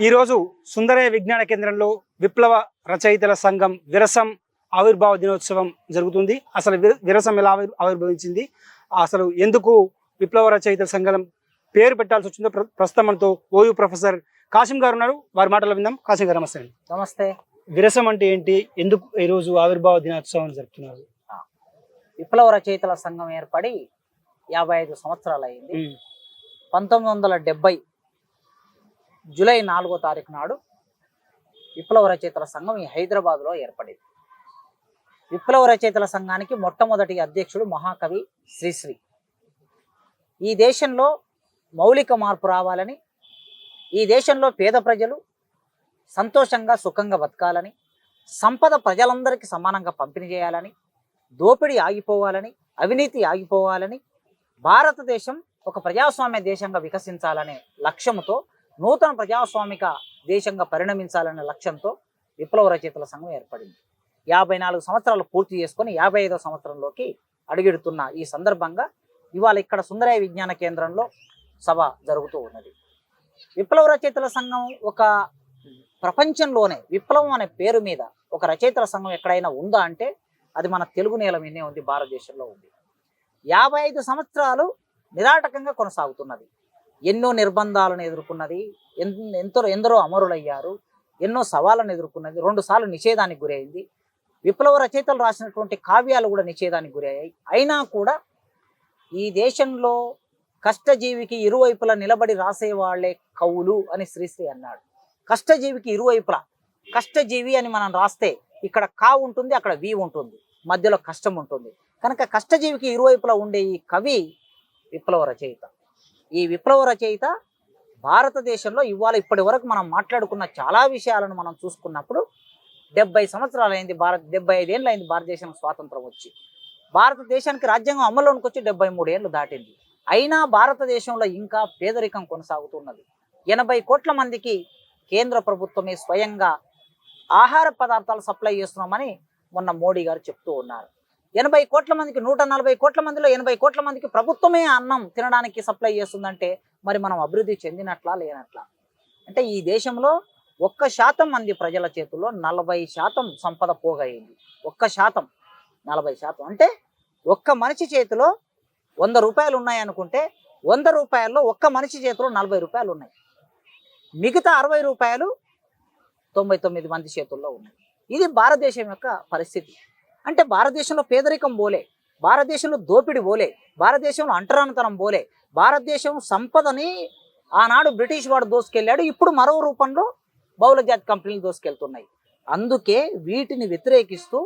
ఈరోజు సుందరయ్య విజ్ఞాన కేంద్రంలో విప్లవ రచయితల సంఘం విరసం ఆవిర్భావ దినోత్సవం జరుగుతుంది. అసలు విర- విరసం ఎలా ఆవిర్- ఆవిర్భవించింది? అసలు ఎందుకు విప్లవ రచయితల సంఘం పేరు పెట్టాల్సి వచ్చిందో ప్ర- ప్రస్తుతం మనతో ఓయూ ప్రొఫెసర్ కాసిం గారు ఉన్నారు. వారి మాటలు విందాం. కాసిం గారు నమస్తే నమస్తే. విరసం అంటే ఏంటి? ఎందుకు ఈరోజు ఆవిర్భావ దినోత్సవం జరుపుతున్నారు? విప్లవ రచయితల సంఘం ఏర్పడి యాభై ఐదు సంవత్సరాలు అయింది. పంతొమ్మిది వందల డెబ్బై జూలై నాలుగో తారీఖు నాడు విప్లవ రచయితల సంఘం ఈ హైదరాబాద్లో ఏర్పడింది. విప్లవ రచయితల సంఘానికి మొట్టమొదటి అధ్యక్షుడు మహాకవి శ్రీశ్రీ. ఈ దేశంలో మౌలిక మార్పు రావాలని ఈ దేశంలో పేద ప్రజలు సంతోషంగా సుఖంగా బతకాలని సంపద ప్రజలందరికీ సమానంగా పంపిణీ చేయాలని దోపిడీ ఆగిపోవాలని అవినీతి ఆగిపోవాలని భారతదేశం ఒక ప్రజాస్వామ్య దేశంగా వికసించాలనే లక్ష్యంతో నూతన ప్రజాస్వామిక దేశంగా పరిణమించాలనే లక్ష్యంతో విప్లవ రచయితల సంఘం ఏర్పడింది. యాభై నాలుగు సంవత్సరాలు పూర్తి చేసుకొని యాభై ఐదో సంవత్సరంలోకి అడుగెడుతున్న ఈ సందర్భంగా ఇవాళ ఇక్కడ సుందరయ్య విజ్ఞాన కేంద్రంలో సభ జరుగుతూ ఉన్నది. విప్లవ రచయితల సంఘం ఒక ప్రపంచంలోనే విప్లవం అనే పేరు మీద ఒక రచయితల సంఘం ఎక్కడైనా ఉందా అంటే అది మన తెలుగు నేల మీదే ఉంది? భారతదేశంలో ఉంది. యాభై ఐదు సంవత్సరాలు నిరాటకంగా కొనసాగుతున్నది. ఎన్నో నిర్బంధాలను ఎదుర్కొన్నది ఎన్- ఎంతో ఎందరో అమరులయ్యారు ఎన్నో సవాళ్ళను ఎదుర్కొన్నది రెండు సార్లు నిషేధానికి గురైంది. విప్లవ రచయితలు రాసినటువంటి కావ్యాలు కూడా నిషేధానికి గురయ్యాయి. అయినా కూడా ఈ దేశంలో కష్టజీవికి ఇరువైపులా నిలబడి రాసేవాళ్ళే కవులు అని శ్రీశ్రీ అన్నాడు. కష్టజీవికి ఇరువైపులా కష్టజీవి అని మనం రాస్తే ఇక్కడ కా ఉంటుంది అక్కడ వి ఉంటుంది మధ్యలో కష్టం ఉంటుంది. కనుక కష్టజీవికి ఇరువైపులా ఉండే ఈ కవి విప్లవ రచయిత. ఈ విప్లవ రచయిత భారతదేశంలో ఇవాళ ఇప్పటి వరకు మనం మాట్లాడుకున్న చాలా విషయాలను మనం చూసుకున్నప్పుడు డెబ్బై సంవత్సరాలు అయింది భారత్ డెబ్బై ఐదేళ్ళు అయింది భారతదేశం స్వాతంత్రం వచ్చి. భారతదేశానికి రాజ్యాంగం అమల్లోనికి వచ్చి డెబ్బై మూడేళ్ళు దాటింది. అయినా భారతదేశంలో ఇంకా పేదరికం కొనసాగుతున్నది. ఎనభై కోట్ల మందికి కేంద్ర ప్రభుత్వమే స్వయంగా ఆహార పదార్థాలు సప్లై చేస్తున్నామని మొన్న మోడీ గారు చెప్తూ ఉన్నారు. ఎనభై కోట్ల మందికి నూట నలభై కోట్ల మందిలో ఎనభై కోట్ల మందికి ప్రభుత్వమే అన్నం తినడానికి సప్లై చేస్తుందంటే మరి మనం అభివృద్ధి చెందినట్లా లేనట్లా? అంటే ఈ దేశంలో ఒక్క శాతం మంది ప్రజల చేతుల్లో నలభై శాతం సంపద పోగయింది ఒక్క శాతం. నలభై శాతం. అంటే ఒక్క మనిషి చేతిలో వంద రూపాయలు ఉన్నాయి అనుకుంటే వంద రూపాయల్లో ఒక్క మనిషి చేతిలో నలభై రూపాయలు ఉన్నాయి. మిగతా అరవై రూపాయలు తొంభై తొమ్మిది మంది చేతుల్లో ఉన్నాయి. ఇది భారతదేశం యొక్క పరిస్థితి. అంటే భారతదేశంలో పేదరికం పోలే భారతదేశంలో దోపిడి పోలే భారతదేశంలో అంటరానితనం పోలే భారతదేశం సంపదని ఆనాడు బ్రిటిష్ వాడు దోసుకెళ్ళాడు ఇప్పుడు మరో రూపంలో బహుళ జాతి కంపెనీలు దోసుకెళ్తున్నాయి. అందుకే వీటిని వ్యతిరేకిస్తూ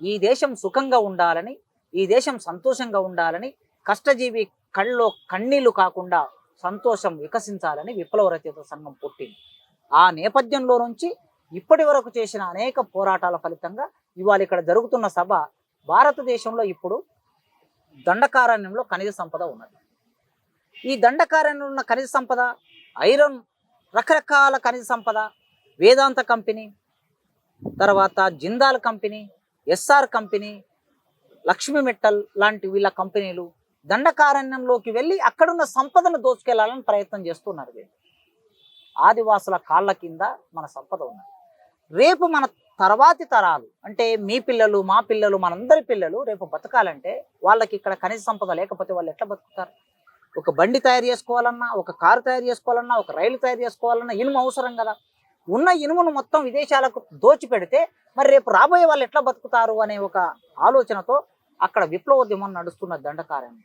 ఈ దేశం సుఖంగా ఉండాలని ఈ దేశం సంతోషంగా ఉండాలని కష్టజీవి కళ్ళలో కన్నీళ్ళు కాకుండా సంతోషం వికసించాలని విప్లవ రచయిత సంఘం పుట్టింది. ఆ నేపథ్యంలో నుంచి ఇప్పటి వరకు చేసిన అనేక పోరాటాల ఫలితంగా ఇవాళ ఇక్కడ జరుగుతున్న సభ భారతదేశంలో ఇప్పుడు దండకారణ్యంలో ఖనిజ సంపద ఉన్నది. ఈ దండకారణ్యంలో ఉన్న ఖనిజ సంపద ఐరన్ రకరకాల ఖనిజ సంపద వేదాంత కంపెనీ తర్వాత Jindal company SR company Lakshmi Mittal లాంటి వీళ్ళ కంపెనీలు దండకారణ్యంలోకి వెళ్ళి అక్కడున్న సంపదను దోచుకెళ్ళాలని ప్రయత్నం చేస్తున్నారు వీళ్ళు. ఆదివాసుల కాళ్ళ కింద మన సంపద ఉన్నది. రేపు మన తర్వాతి తరాలు అంటే మీ పిల్లలు మా పిల్లలు మనందరి పిల్లలు రేపు బతకాలంటే వాళ్ళకి ఇక్కడ ఖనిజ సంపద లేకపోతే వాళ్ళు ఎట్లా బతుకుతారు? ఒక బండి తయారు చేసుకోవాలన్నా ఒక కారు తయారు చేసుకోవాలన్నా ఒక రైలు తయారు చేసుకోవాలన్నా ఇనుము అవసరం కదా. ఉన్న ఇనుమును మొత్తం విదేశాలకు దోచిపెడితే మరి రేపు రాబోయే వాళ్ళు ఎట్లా బతుకుతారు అనే ఒక ఆలోచనతో అక్కడ విప్లవోద్యమం నడుస్తున్న దండకార్యం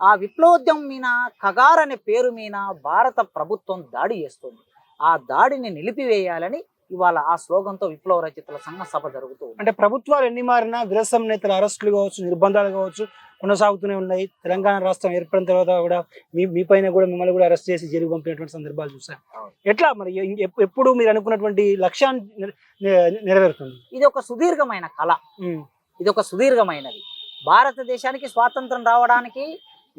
ఆ విప్లవోద్యమం మీద కగార్ అనే పేరు మీద భారత ప్రభుత్వం దాడి చేస్తుంది. ఆ దాడిని నిలిపివేయాలని ఇవాళ ఆ స్లోగన్తో విప్లవ రచయితల సంఘ సభ జరుగుతూ అంటే ప్రభుత్వాలు ఎన్ని మారినా విరసం నేతల అరెస్టులు కావచ్చు నిర్బంధాలు కావచ్చు కొనసాగుతూనే ఉన్నాయి. తెలంగాణ రాష్ట్రం ఏర్పడిన తర్వాత కూడా మీ మీ పైన కూడా మిమ్మల్ని కూడా అరెస్ట్ చేసి జైలుకు పంపినటువంటి సందర్భాలు చూసాం. ఎట్లా మరి? ఎప్పుడు మీరు అనుకున్నటువంటి లక్ష్యాన్ని నెరవేరుతుంది? ఇది ఒక సుదీర్ఘమైన కళ. ఇది ఒక సుదీర్ఘమైనది. భారతదేశానికి స్వాతంత్రం రావడానికి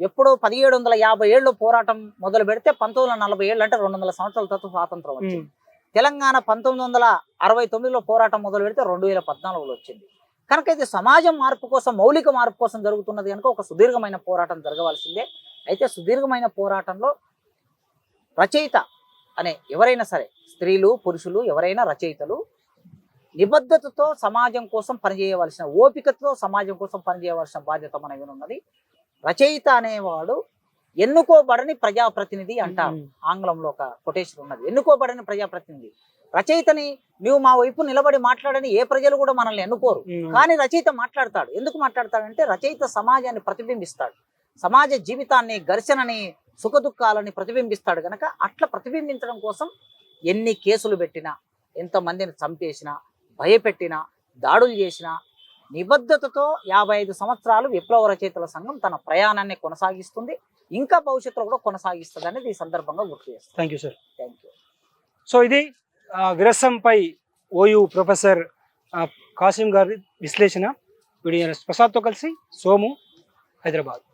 ఎప్పుడో పదిహేడు వందల యాభై ఏళ్ళు పోరాటం మొదలు పెడితే పంతొమ్మిది వందల నలభై ఏళ్ళు అంటే రెండు వందల సంవత్సరాల తర్వాత స్వాతంత్రం వచ్చింది. తెలంగాణ పంతొమ్మిది వందల అరవై తొమ్మిదిలో పోరాటం మొదలు పెడితే రెండు వేల పద్నాలుగులో వచ్చింది. కనుక ఇది సమాజం మార్పు కోసం మౌలిక మార్పు కోసం జరుగుతున్నది కనుక ఒక సుదీర్ఘమైన పోరాటం జరగవలసిందే. అయితే సుదీర్ఘమైన పోరాటంలో రచయిత అనే ఎవరైనా సరే స్త్రీలు పురుషులు ఎవరైనా రచయితలు నిబద్ధతతో సమాజం కోసం పనిచేయవలసిన ఓపికతో సమాజం కోసం పనిచేయవలసిన బాధ్యత మన ఉన్నది. రచయిత అనేవాడు ఎన్నుకోబడని ప్రజాప్రతినిధి అంటారు ఆంగ్లంలో ఒక కొటేషన్ ఉన్నది. ఎన్నుకోబడని ప్రజాప్రతినిధి. రచయితని నువ్వు మా వైపు నిలబడి మాట్లాడని ఏ ప్రజలు కూడా మనల్ని ఎన్నుకోరు. కానీ రచయిత మాట్లాడతాడు. ఎందుకు మాట్లాడతాడంటే రచయిత సమాజాన్ని ప్రతిబింబిస్తాడు. సమాజ జీవితాన్ని ఘర్షణని సుఖదుఖాలని ప్రతిబింబిస్తాడు గనక అట్లా ప్రతిబింబించడం కోసం ఎన్ని కేసులు పెట్టినా ఎంతమందిని చంపేసినా భయపెట్టినా దాడులు చేసినా నిబద్ధతతో యాభై ఐదు సంవత్సరాలు విప్లవ రచయితల సంఘం తన ప్రయాణాన్ని కొనసాగిస్తుంది. ఇంకా భవిష్యత్తులో కూడా కొనసాగిస్తుంది అనేది ఈ సందర్భంగా గుర్తు చేస్తాను. Thank you sir thank you so ఇది విరసంపై ఓయూ ప్రొఫెసర్ కాసిం గారి విశ్లేషణ. వీడియో ప్రసాద్తో కలిసి సోము హైదరాబాద్.